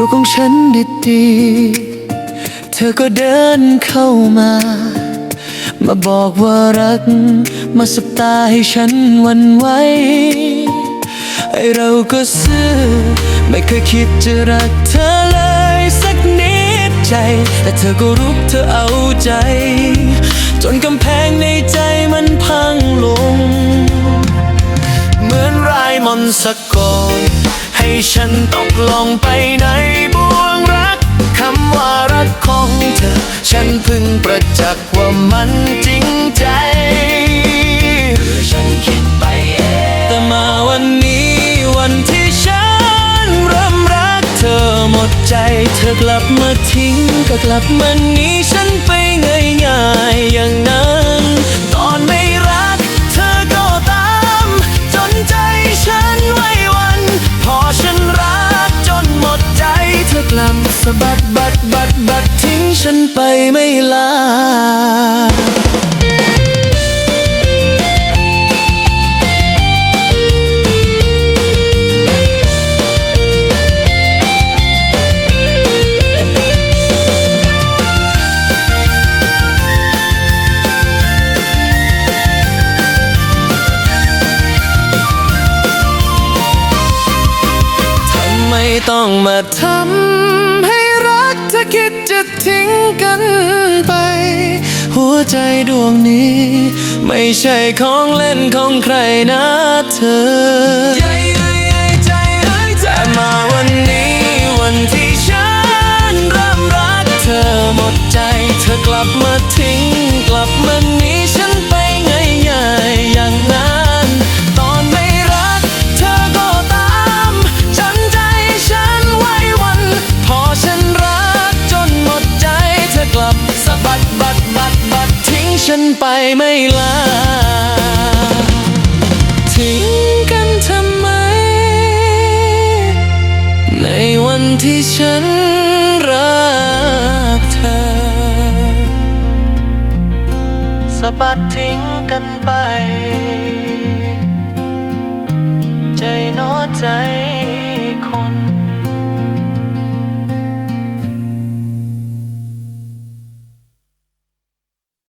ู่ของฉันดีๆ เธอก็เดินเข้ามา มาบอกว่ารัก มาสบตาให้ฉันวันไหวไอเราก็ซื่อไม่เคยคิดจะรักเธอเลยสักนิดใจ แต่เธอก็รุกเธอเอาใจ จนกำแพงในใจมันพังลง เหมือนรายมนสะกดให้ ฉันตกลงไปในบ่วงรักคำว่ารักของเธอ ฉันเพึงประจักษ์ว่ามันจริงใจหรือฉันคิดไปเองแต่มาวันนี้วันที่ฉันเริ่มรักเธอหมดใจ เธอกลับมาทิ้งก็กลับมาหนีฉันไปง่ายๆอย่างนั้นะบัดบัดบัดบัดทิ้งฉันไปไม่ลาทำไมต้องมาทำ จะทิ้งกันไป หัวใจดวงนี้ ไม่ใช่ของเล่นของใครนะเธอ บัดบัดทิ้งฉันไปไม่ลา ทิ้งกันทำไม ในวันที่ฉันรักเธอสะบัดทิ้งกันไป ใจน้อใจ